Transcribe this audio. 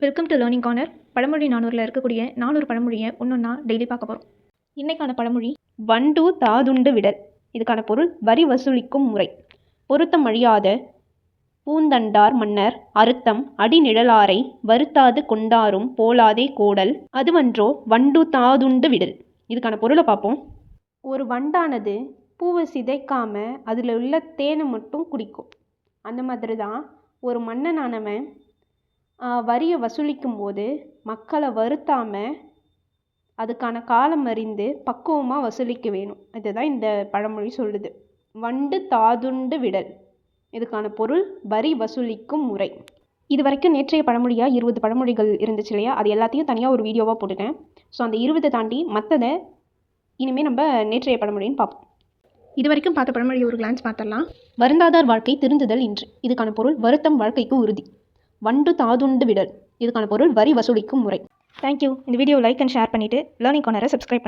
Welcome to learning corner பழமொழி நானூரில் இருக்கக்கூடிய நானூறு பழமொழியை ஒன்றொன்னா டெய்லி பார்க்க போகிறோம் இன்றைக்கான பழமொழி வண்டு தாதுண்டு விடல் இதுக்கான பொருள் வரி வசூலிக்கும் முறை பொருத்தம் அழியாத பூந்தண்டார் மன்னர் அறுத்தம் அடிநிழலாரை வருத்தாது கொண்டாரும் போலாதே கோடல். அதுவன்றோ வண்டு தாதுண்டு விடல் இதுக்கான பொருளை பார்ப்போம். ஒரு வண்டானது பூவை சிதைக்காம அதில் உள்ள தேனை மட்டும் குடிக்கும். அந்த மாதிரி தான் ஒரு மன்னனானவன் வரியை வசூலிக்கும் போது மக்களை வருத்தாமல் அதுக்கான காலம் அறிந்து பக்குவமாக வசூலிக்க வேணும். இதுதான் இந்த பழமொழி சொல்லுது. வண்டு தாதுண்டு விடல். இதுக்கான பொருள் வரி வசூலிக்கும் முறை. இது வரைக்கும் நேற்றைய பழமொழியாக இருபது பழமொழிகள் இருந்துச்சு இல்லையா? அது எல்லாத்தையும் தனியாக ஒரு வீடியோவாக போட்டுட்டேன். ஸோ அந்த இருபதை தாண்டி மற்றதை இனிமேல் நம்ம நேற்றைய பழமொழின்னு பார்ப்போம். இது வரைக்கும் பார்த்த பழமொழி ஒரு கிளான்ஸ் பார்த்தலாம் வருந்தாதார் வாழ்க்கை திருந்துதல் இன்று. இதுக்கான பொருள் வருத்தம் வாழ்க்கைக்கு உறுதி. வண்டு தாதுண்டு விடல். இதுக்கான பொருள் வரி வசூலிக்கும் முறை. தேங்க்யூ இந்த வீடியோ லைக் அண்ட் ஷேர் பண்ணிவிட்டு லேர்னிங் கார்னரை சப்ஸ்கிரைப் பண்ணுங்கள்